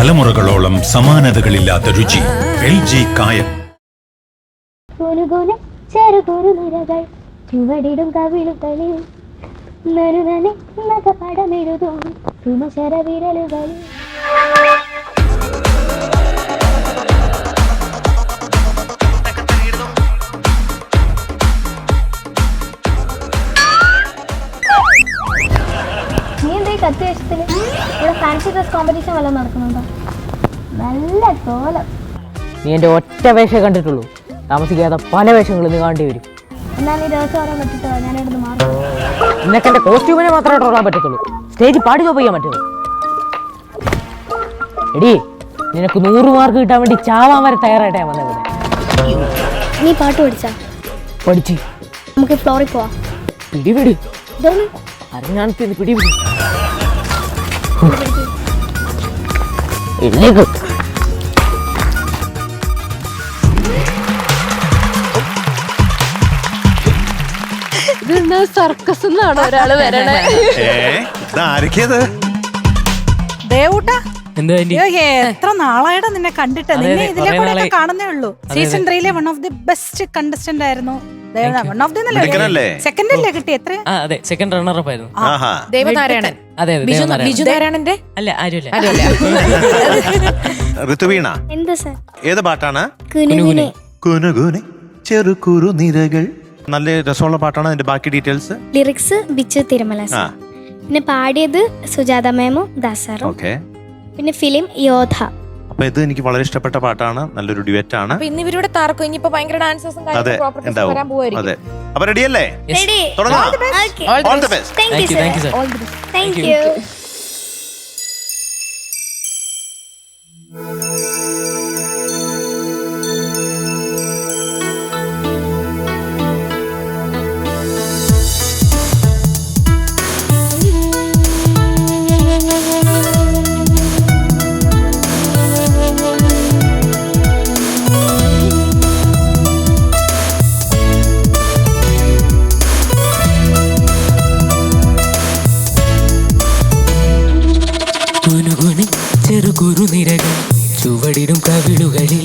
തലമുറകളോളം സമാനതകളില്ലാത്ത രുചി. L G കായം ചുവടിടും സുമശര വിരലുകളിൽ. കോമ്പറ്റീഷൻ വല്ലതും നടക്കുന്നുണ്ടോ? നല്ല കോലം. നീ എന്റെ ഒറ്റ വേഷം കണ്ടിട്ടുള്ളൂ. താമസിക്കാതെ പല വേഷങ്ങളും നീ കാണേണ്ടി വരും. വരാൻ പറ്റിട്ടോ മാറും. നിനക്ക് എന്റെ കോസ്റ്റ്യൂമിനെ മാത്രമേ ട്രോളാൻ പറ്റത്തുള്ളൂ. സ്റ്റേജ് പാടി ചോപ്പിക്കാൻ പറ്റുള്ളൂ എടി നിനക്ക് നൂറ് മാർക്ക് കിട്ടാൻ വേണ്ടി ചാവാൻ വരെ തയ്യാറായിട്ടാ വന്നത് ഇവിടെ. നീ പാട്ട് പഠിച്ചാ? പഠിച്ച്. നമുക്ക് ഫ്ലോറിൽ പോവാം. പിടിപിടി ഇതൊന്ന് അറിഞ്ഞാണത്തിന് പിടിപിടി എഴുന്നേക്ക് സർക്കസ് എന്നാണ് ഒരാൾ വരണേ? ദേവൂട്ടാ എത്ര നാളായിട്ട് നിന്നെ കണ്ടിട്ട്. നിന്നെ ഇതിലെ കൂടെ കാണുന്നേ ഉള്ളൂ. Season ത്രീയിലെ one of the best contestant ആയിരുന്നു. സെക്കൻഡ് അല്ലേ? കിട്ടി എത്ര? ആ അതെ സെക്കൻഡ് റണ്ണർ അപ്പ് ആയിരുന്നു. ആഹാ. ദേവനാരായണൻ. അതെ അതെ ബിജു ദേവനാരായണൻ. ബിജു നാരായണന്റെ? അല്ല ആരുമില്ല. ഋതുവീണ. എന്താ സാർ? ഏത് പാട്ടാണ്? കുനുകുനെ. കുനുകുനെ. ചെറുകുറു നിരകൾ. നല്ല രസമുള്ള പാട്ടാണ് അതിന്റെ ബാക്കി ഡീറ്റെയിൽസ്. ലിറിക്സ് ബിച്ചു തിരുമല ആ. സാർ. പിന്നെ പാടിയത് സുജാത മേമും ദാസാറും ഓക്കെ. പിന്നെ ഫിലിം യോധ. അപ്പൊ ഇത് എനിക്ക് വളരെ ഇഷ്ടപ്പെട്ട പാട്ടാണ് നല്ലൊരു ഡ്യുവറ്റ് ആണ് ഇന്ന് ഇവരുടെ തർക്കം ഇനിയിപ്പോ ഭയങ്കര ഡാൻസേഴ്സും അതെ പ്രോപ്പർട്ടീസും ഉണ്ടാവും. വരാൻ പോവായിരിക്കും. അതെ. അപ്പൊ റെഡി അല്ലേ? തുടങ്ങാം. All the best thank you thank you ചെറുകുറു നിരകൾ ചുവടിടും കവിളുകളിൽ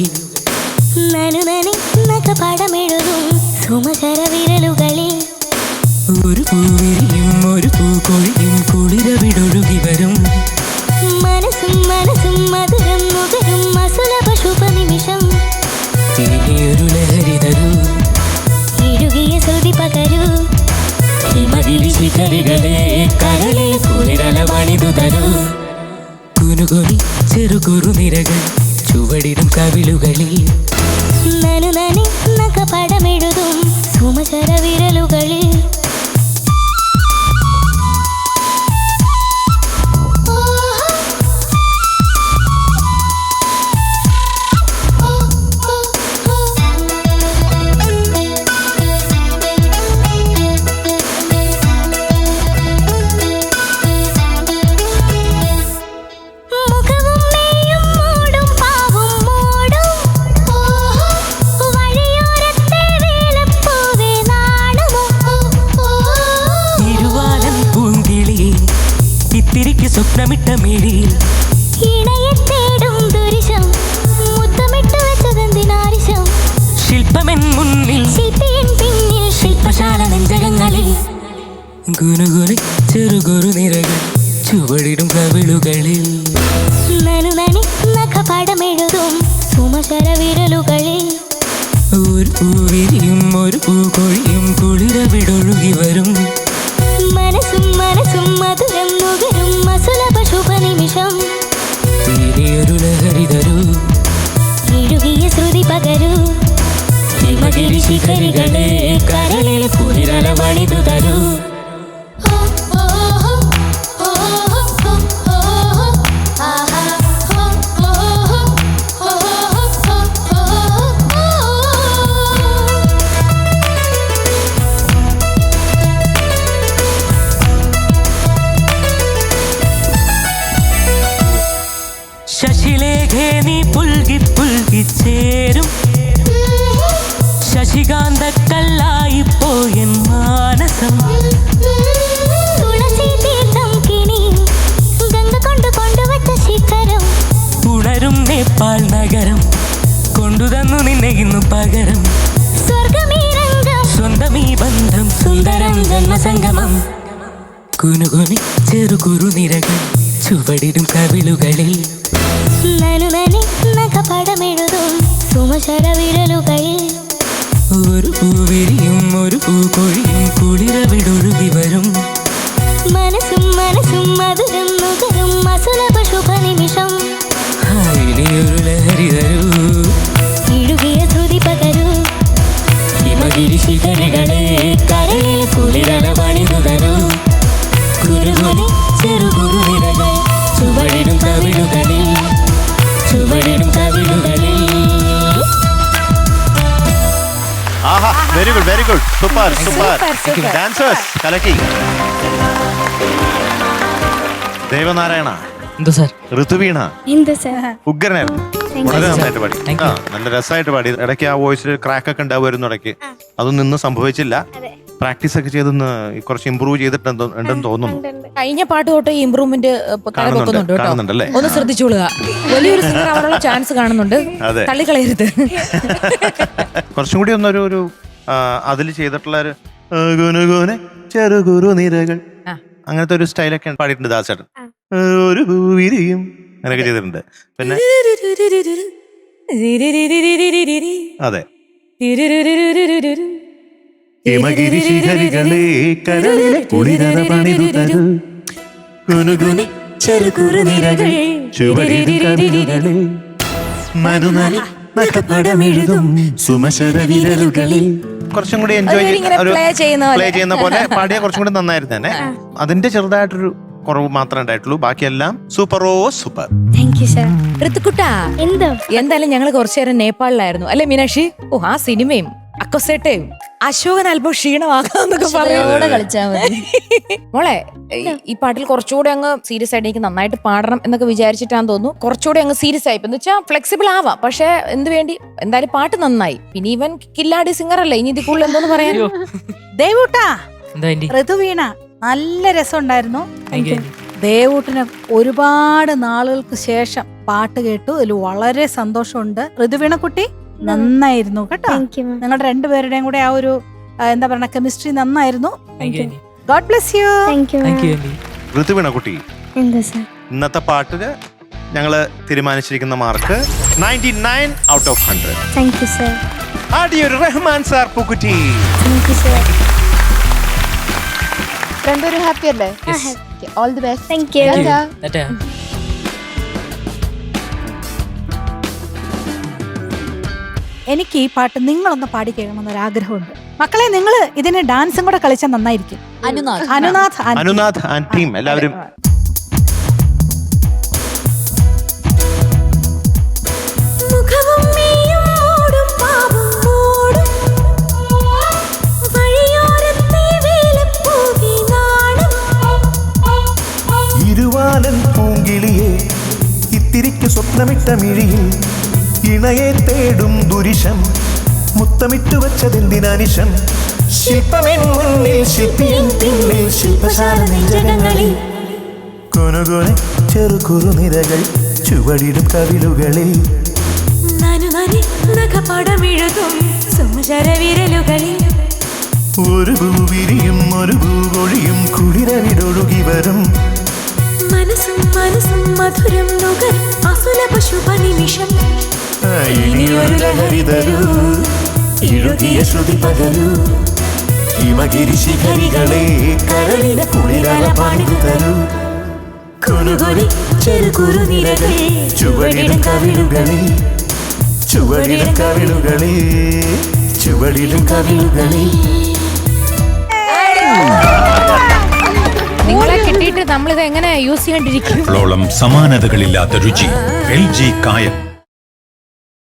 കുനുകുനി ചെറുകുറു നിരകൾ ചുവടിടും കവിളുകളിൽ നനുനനെ നഖപടമെഴുതും സുമകര വിരലുകളിൽ സ്വപ്നമിട്ട മിഴിയിൽ ശില്പമെൻ മുന്നിൽ. ശില്പിയൻ പിന്നിൽ ശില്പശാല നെഞ്ചകങ്ങളിൽ. നിരകൾ ചുവടിടും കവിളുകളിൽ. നനുനനി നഖപടമെഴുതും സുമശര വിരലുകളിൽ. ഒരു പൂവിരിയും ഒരു പൂക്കൊഴിയും കുളിരവിടൊഴുകി വരും. ഹിമഗിരി കരളിൽ കുളിരല വഴിതു തരൂ. ശശികാന്ത കല്ലായി പോയൻ മാനസം. ശിഖരം. പാൽ നഗരം കൊണ്ടുതന്നു നിന്നെ ഇന്നു പകരം. സ്വന്തം ഈ ബന്ധം സുന്ദരം ജന്മസംഗമം. കുനുകുനി ചെറു കുറുനിരകൾ ചുവടിടും കവിളുകളിൽ. പടമെഴുതും സുമശര വിരലുകളിൽ ഒരു പൂവിരിയും ഒരു പൂക്കൊഴിയും കുളിരവിടൊഴുകി വരും. മനസ്സും മനസ്സും മധുരം നുകരും അസുലഭ ശുഭ നിമിഷം ആ, ഇനിയൊരു ലഹരി തരൂ. ഇഴുകിയ ശ്രുതി പകരൂ. ഹിമഗിരി ശിഖരികളെ very good super. Thank super. Super. Dancers കലക്കി. ദേവനാരായണ. എന്തോ സാർ? ഋതുവീണ. എന്ത് സാർ? ഉഗ്രനായിരുന്നു Thank വളരെ. നന്നായിട്ട് പാടി. ആ. നല്ല രസമായിട്ട് പാടി. ഇടയ്ക്ക് ആ വോയിസിൽ ക്രാക്ക് ഒക്കെ ഉണ്ടാവുമായിരുന്നു ഇടയ്ക്ക്. അതൊന്നും ഇന്ന് സംഭവിച്ചില്ല. പ്രാക്ടീസ് ഒക്കെ ചെയ്തൊന്ന് കുറച്ച് ഇമ്പ്രൂവ് ചെയ്തിട്ടുണ്ടെന്ന് ഉണ്ടെന്ന് തോന്നുന്നു. കഴിഞ്ഞ പാട്ട് തൊട്ട് ഈ ഇമ്പ്രൂവ്മെന്റ് കാണുന്നുണ്ട്, കാണുന്നുണ്ടല്ലേ? ഒന്ന് ശ്രദ്ധിച്ചോളുക. വലിയൊരു സിംഗർ ആവാനുള്ള ചാൻസ് കാണുന്നുണ്ട്. അതെ. തള്ളിക്കളയരുത്. കുറച്ചും കൂടി ഒന്നൊരു ഒരു അതിൽ ചെയ്തിട്ടുള്ള ഒരു ഗുനുഗുനെ ചെറുകുറു നിരകൾ. ആ. അങ്ങനത്തെ ഒരു സ്റ്റൈലൊക്കെ പാടിയിട്ടുണ്ട് ദാസേട്ടൻ. ഒരു പൂവിരിയും അങ്ങനെയൊക്കെ ചെയ്തിട്ടുണ്ട്. പിന്നെ അതെ. ഹിമഗിരി ശിഖരികളെ കടലിലെ കുളിരറ പണിതു തരൂ ചെറുകുറു നിരകൾ. സുമശര വിരലുകളിൽ കുറച്ചും കൂടി എൻജോയ് പോലെ. പ്ലേ ചെയ്യുന്ന പോലെ. പാടിയ കുറച്ചും കൂടി നന്നായിരുന്നു തന്നെ അതിന്റെ ചെറുതായിട്ടൊരു കുറവ് മാത്രമേ ഉണ്ടായിട്ടുള്ളൂ. ബാക്കിയെല്ലാം സൂപ്പറോ സൂപ്പർ താങ്ക് യു സർ ഋതുക്കുട്ടാ എന്തോ? എന്തായാലും ഞങ്ങൾ കുറച്ചു നേരം നേപ്പാളിലായിരുന്നു. അല്ലെ മീനാക്ഷി? ഓ ആ സിനിമയും അക്കൊസേട്ടയും. അശോകൻ അല്പം ക്ഷീണമാകാന്നൊക്കെ പറയോടെ കളിച്ചാ മതി. മോളെ ഈ- പാട്ടിൽ കുറച്ചുകൂടെ അങ്ങ് സീരിയസ് ആയിട്ട് എനിക്ക് നന്നായിട്ട് പാടണം എന്നൊക്കെ വിചാരിച്ചിട്ടാന്ന് തോന്നുന്നു. കുറച്ചുകൂടെ അങ്ങ് സീരിയസ് ആയി. എന്ന് വെച്ചാൽ ഫ്ലെക്സിബിൾ ആവാം. പക്ഷെ എന്ത് വേണ്ടി? എന്തായാലും പാട്ട് നന്നായി. പിന്നെ ഇവൻ കില്ലാടി സിംഗർ അല്ലേ? ഇനി ഇതിൽ കൂടുതൽ എന്തോന്ന് പറയാൻ? ദേവൂട്ടാ. ഋതുവീണ നല്ല രസമുണ്ടായിരുന്നു. ദേവൂട്ടിന് ഒരുപാട് നാളുകൾക്ക് ശേഷം പാട്ട് കേട്ടു. അതിൽ വളരെ സന്തോഷമുണ്ട്. ഋതുവീണ കുട്ടി നന്നായിരുന്നു കേട്ടോ. നിങ്ങളുടെ രണ്ടുപേരുടെയും കൂടെ ആ ഒരു എന്താ പറയുക കെമിസ്ട്രി നന്നായിരുന്നു. ഗോഡ് ബ്ലെസ് യു ഋതുവിണ കുട്ടി? ഇന്നത്തെ പാട്ടിന് ഞങ്ങൾ തീരുമാനിച്ചിരിക്കുന്ന mark ninety nine out of hundred. ആടിയൊരു Rahman sir പൂക്കുറ്റി. രണ്ടുപേരും ഹാപ്പി അല്ലേ all the best thank you എനിക്ക് ഈ പാട്ട് നിങ്ങളൊന്ന് പാടി കേൾക്കണമെന്നൊരു ആഗ്രഹമുണ്ട്. മക്കളെ നിങ്ങൾ ഇതിന് ഡാൻസും കൂടെ കളിച്ചാൽ നന്നായിരിക്കും. Anunath. Anunath and Anunath and team എല്ലാവരും. ഇരുവാലൻ പൂങ്കിളിയെ ഇത്തിരിക്ക് സ്വപ്നമിട്ട മിഴിയിൽ ഇണയെ തേടും ദുരിശം. മുത്തമിട്ടു വച്ചതെന്തിനാനിശം ശില്പമെൻ മുന്നിൽ ശില്പിയൻ പിന്നിൽ ശില്പശാല നെഞ്ചകങ്ങളിൽ കൊനുകൊന ചെറു കുറുനിരകൾ ചുവടിടും കവിളുകളിൽ. ഒരു ഭൂവിരിയും ഒരു ഭൂകൊഴിയും കുളിരവിടൊഴുകി വരും. മനസ്സും മനസ്സും മധുരം നുകർ അസുലഭ ശുഭ നിമിഷം ആ, ഇനിയൊരു ലഹരി തരൂ ഇഴുകിയ ശ്രുതി പകരൂ. ഹിമഗിരി ശിഖരികളെ കരളിലെ കുളിരല തരൂ. കുറുകുറി ചെറു നിങ്ങളെ കിട്ടിയിട്ട് നമ്മളിത് എങ്ങനെ യൂസ് ചെയ്യാണ്ടിരിക്കും സമാനതകളില്ലാത്ത രുചി എൽ ജി കായം